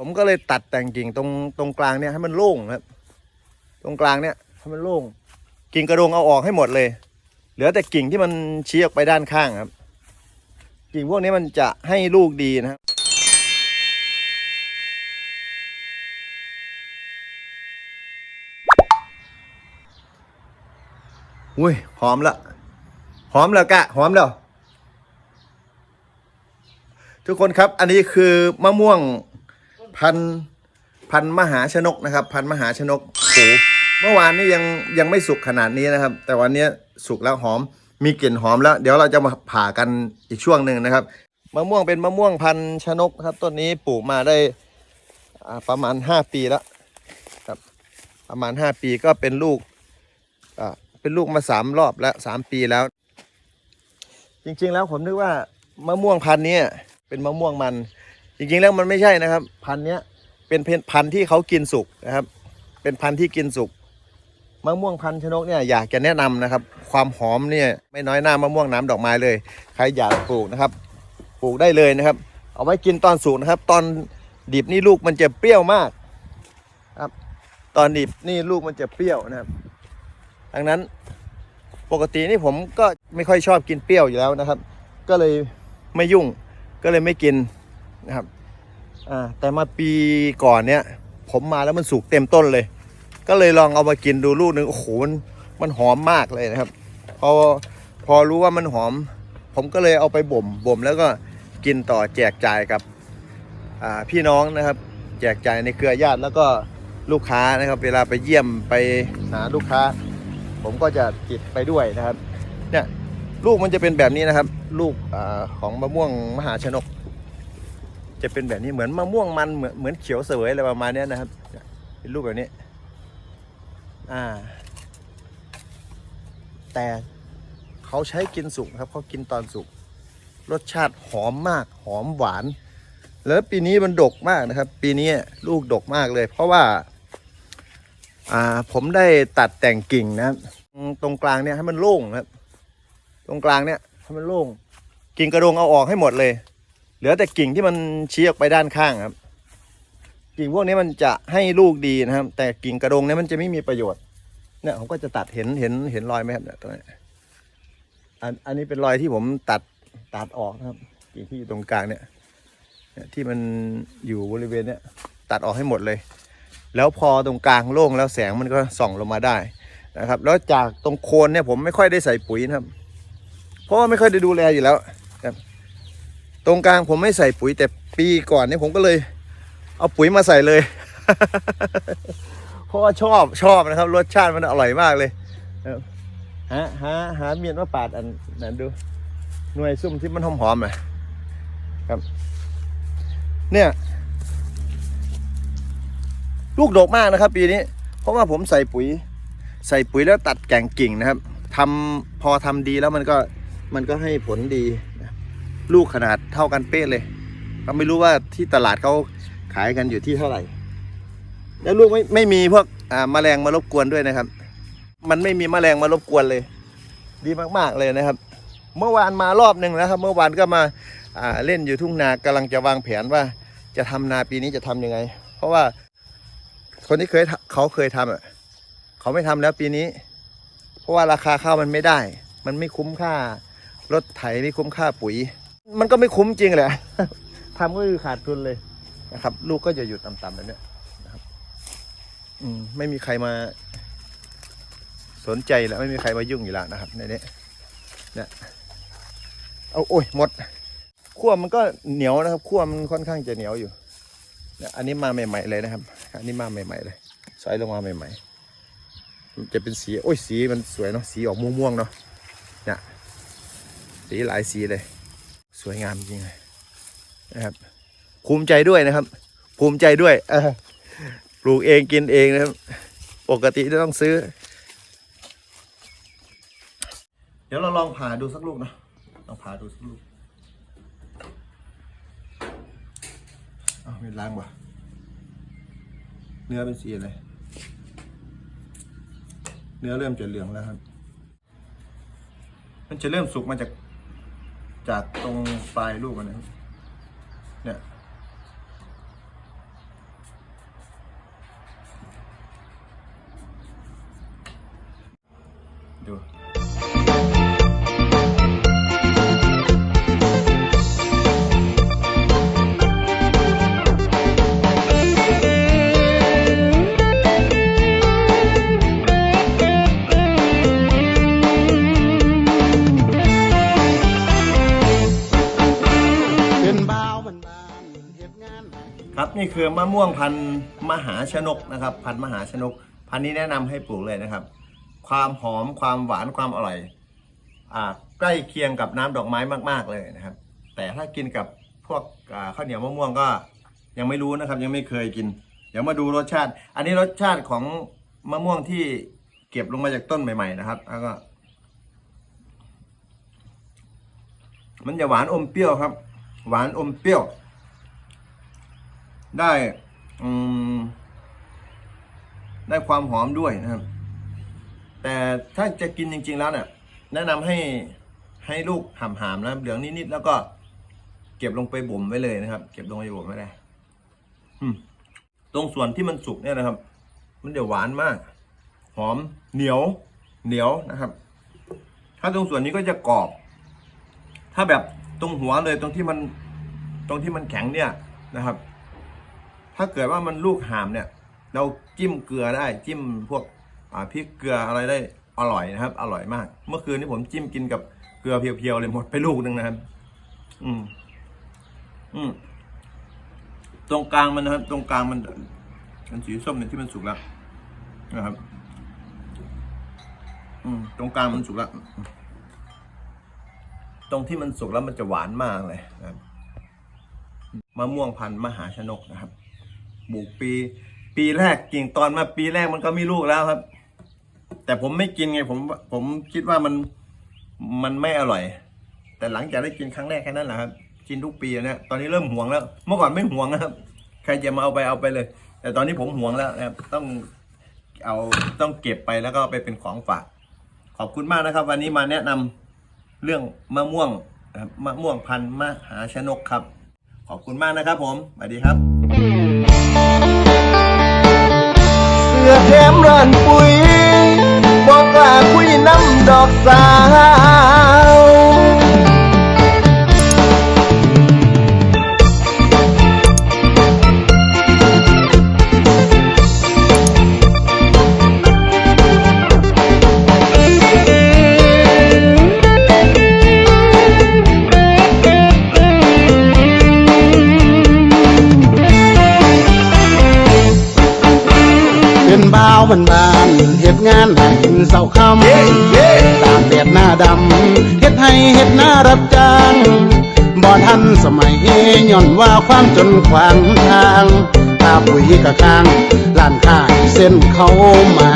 ผมก็เลยตัดแต่งกิ่งตรงตรงกลางเนี่ยให้มันโล่งครับ ตรงกลางเนี่ยให้มันโล่ง กิ่งกระดงเอาออกให้หมดเลย เหลือแต่กิ่งที่มันชี้ออกไปด้านข้างครับ กิ่งพวกนี้มันจะให้ลูกดีนะครับอุ้ยหอมละหอมแล้วกะหอมแล้ว ทุกคนครับอันนี้คือมะม่วง พันพันมหาชนกนะครับ พันมหาชนกโอ้โหเมื่อวานนี้ยังยังไม่สุกขนาดนี้นะครับ แต่วันนี้สุกแล้วหอมมีกลิ่นหอมแล้ว เดี๋ยวเราจะมาผ่ากันอีกช่วงหนึ่งนะครับมะม่วงเป็นมะม่วงพันชนกครับต้นนี้ปลูกมาได้อ่าประมาณ 5 ปีแล้วครับประมาณ 5 ปีก็เป็นลูกอ่าเป็นลูกมาสามรอบแล้วสามปีแล้ว จริงๆแล้วผมนึกว่ามะม่วงพันนี้เป็นมะม่วงมัน จริงๆแล้วมันไม่ใช่นะครับ พันธุ์เนี้ยเป็นเพนพันธุ์ที่เขากินสุกนะครับ เป็นพันธุ์ที่กินสุกมะม่วงพันธุ์ชนกเนี่ยอยากจะแนะนำนะครับ ความหอมเนี่ยไม่น้อยหน้ามะม่วงน้ำดอกไม้เลย ใครอยากปลูกนะครับ ปลูกได้เลยนะครับ เอาไว้กินตอนสุกนะครับ ตอนดิบนี่ลูกมันจะเปรี้ยวมากครับ ตอนดิบนี่ลูกมันจะเปรี้ยวนะครับดังนั้นปกตินี่ผมก็ไม่ค่อยชอบกินเปรี้ยวอยู่แล้วนะครับ ก็เลยไม่ยุ่งก็เลยไม่กิน นะครับแต่มาปีก่อนเนี้ยผมมาแล้วมันสุกเต็มต้นเลย ก็เลยลองเอามากินดูลูกหนึ่งโอ้โหมันมันหอมมากเลยนะครับ พอพอรู้ว่ามันหอม ผมก็เลยเอาไปบ่มบ่มแล้วก็กินต่อแจกจ่ายกับพี่น้องนะครับ แจกจ่ายในเครือญาติแล้วก็ลูกค้านะครับ เวลาไปเยี่ยมไปหาลูกค้า ผมก็จะติดไปด้วยนะครับเนี่ยลูกมันจะเป็นแบบนี้นะครับ ลูกอของมะม่วงมหาชนก จะเป็นแบบนี้เหมือนมะม่วงมันเหมือนเหมือนเขียวเสวยอะไรประมาณนี้นะครับเป็นลูกแบบนี้อ่า แต่เขาใช้กินสุกครับเขากินตอนสุกรสชาติหอมมากหอมหวาน แล้วปีนี้มันดกมากนะครับ ปีนี้ลูกดกมากเลย เพราะว่าอ่าผมได้ตัดแต่งกิ่งนะตรงกลางเนี่ยให้มันโล่งนะครับ ตรงกลางเนี่ยให้มันโล่งกิ่งกระดงเอาออกให้หมดเลย เหลือแต่กิ่งที่มันชี้ออกไปด้านข้างครับ กิ่งพวกนี้มันจะให้ลูกดีนะครับ แต่กิ่งกระดงเนี่ยมันจะไม่มีประโยชน์เนี่ยผมก็จะตัดเห็นเห็นเห็นรอยไหมครับเนี่ยตรงนี้อันอันนี้เป็นรอยที่ผมตัดตัดออกนะครับ กิ่งที่อยู่ตรงกลางเนี่ยที่มันอยู่บริเวณเนี่ยตัดออกให้หมดเลย แล้วพอตรงกลางโล่งแล้วแสงมันก็ส่องลงมาได้นะครับ แล้วจากตรงโคนเนี่ยผมไม่ค่อยได้ใส่ปุ๋ยนะครับ เพราะว่าไม่ค่อยได้ดูแลอยู่แล้ว ตรงกลางผมไม่ใส่ปุ๋ยแต่ปีก่อนเนี่ยผมก็เลย เอาปุ๋ยมาใส่เลย เพราะว่าชอบชอบนะครับ รสชาติมันอร่อยมากเลยหาหาหาเมียนมาปาดอันนั้นดู หน่วยซุ่มที่มันหอมๆหน่อยครับ เนี่ย ลูกดกมากนะครับ ปีนี้ เพราะว่าผมใส่ปุ๋ย ใส่ปุ๋ยแล้วตัดแก่งกิ่งนะครับทำพอทำดีแล้วมันก็มันก็ให้ผลดี ลูกขนาดเท่ากันเป๊ะเลยก็ไม่รู้ว่าที่ตลาดเขาขายกันอยู่ที่เท่าไหร่ แล้วลูกไม่ไม่มีพวกอ่าแมลงมารบกวนด้วยนะครับ มันไม่มีแมลงมารบกวนเลย ดีมากๆเลยนะครับ เมื่อวานมารอบหนึ่งแล้วครับ เมื่อวานก็มาอ่าเล่นอยู่ทุ่งนากำลังจะวางแผนว่าจะทำนาปีนี้จะทำยังไง เพราะว่าคนที่เคยเขาเคยทำอะเขาไม่ทำแล้วปีนี้ เพราะว่าราคาข้าวมันไม่ได้ มันไม่คุ้มค่ารถไถไม่คุ้มค่าปุ๋ย มันก็ไม่คุ้มจริงแหละทำก็คือขาดทุนเลยนะครับ ลูกก็จะอยู่ต่ำๆแบบนี้นะครับ อืม ไม่มีใครมา สนใจแล้วไม่มีใครมายุ่งอยู่แล้วนะครับในนี้เนี่ยเอาโอ้ยหมดขั้วมันก็เหนียวนะครับขั้วมันค่อนข้างจะเหนียวอยู่เนี่ยอันนี้มาใหม่ ๆ เลยนะครับ อันนี้มาใหม่ ๆ เลยสอยลงมาใหม่ๆมันจะเป็นสีโอ้ยสีมันสวยเนาะสีออกม่วงๆเนาะเนี่ยสีหลายสีเลย วยงามจริงเลยนะครับ ภูมิใจด้วยนะครับ ภูมิใจด้วยปลูกเองกินเองนะครับ ปกติจะต้องซื้อ เดี๋ยวเราลองผ่าดูสักลูกนะลองผ่าดูสักลูกเอาไม่ล้างว่ะเนื้อเป็นสีอะไรเนื้อเริ่มจะเหลืองแล้วครับ มันจะเริ่มสุกมาจาก จากตรงปลายลูกนะครับเนี่ยดู ครับนี่คือมะม่วงพันธุ์มหาชนกนะครับ พันธุ์มหาชนก พันธุ์นี้แนะนำให้ปลูกเลยนะครับ ความหอมความหวานความอร่อยอ่าใกล้เคียงกับน้ำดอกไม้มาก ๆเลยนะครับ แต่ถ้ากินกับพวกข้าวเหนียวมะม่วงก็ยังไม่รู้นะครับ ยังไม่เคยกิน เดี๋ยวมาดูรสชาติ อันนี้รสชาติของมะม่วงที่เก็บลงมาจากต้นใหม่ ๆ นะครับแล้วก็ มันจะหวานอมเปรี้ยวครับ หวานอมเปรี้ยว ได้อืมได้ความหอมด้วยนะครับ แต่ถ้าจะกินจริง ๆ แล้วเนี่ยแนะนำให้ให้ลูกห่ำหามนะเหลืองนิดๆแล้วก็ เก็บลงไปบ่มไว้เลยนะครับ เก็บลงไปบ่มไว้ได้ตรงส่วนที่มันสุกเนี่ยนะครับ มันจะหวานมาก หอมเหนียว เหนียวนะครับ ถ้าตรงส่วนนี้ก็จะกรอบ ถ้าแบบตรงหัวเลยตรงที่มัน ตรงที่มันแข็งเนี่ยนะครับ ถ้าเกิดว่ามันลูกหามเนี่ย เราจิ้มเกลือได้จิ้มพวกพริกเกลืออะไรได้อร่อยนะครับ อร่อยมาก เมื่อคืนนี้ผมจิ้มกินกับเกลือเพียวๆเลยหมดไปลูกหนึ่งนะครับ อืม อืมตรงกลางมันนะครับ ตรงกลางมันมันสีส้มเนี่ยที่มันสุกแล้วนะครับ อืม ตรงกลางมันสุกแล้วตรงที่มันสุกแล้วมันจะหวานมากเลยนะครับมะม่วงพันธุ์มหาชนกนะครับ ปลูกปี ปีแรกกิ่งตอนมาปีแรกมันก็มีลูกแล้วครับ แต่ผมไม่กินไงผมผมคิดว่ามันมันไม่อร่อย แต่หลังจากได้กินครั้งแรกแค่นั้นแหละครับกินทุกปีนะตอนนี้เริ่มห่วงแล้ว เมื่อก่อนไม่ห่วงนะครับ ใครจะมาเอาไปเอาไปเลย แต่ตอนนี้ผมห่วงแล้วนะครับต้องเอาต้องเก็บไปแล้วก็ไปเป็นของฝากขอบคุณมากนะครับ วันนี้มาแนะนำเรื่องมะม่วงมะม่วงพันธุ์มหาชนกครับ ขอบคุณมากนะครับผมสวัสดีครับ เสื้อแถมร้านปุ๋ยบอกกล้าคุยน้ำดอกสา เด็ดงานหากินเสาค่ำตากแดดหน้าดำเฮ็ดให้เฮ็ดหน้ารับจ้างบ่ทันสมัยย่อนว่าความจนขวางทางตาปุ๋ยกะข้างล้านค้าเส้นเขามา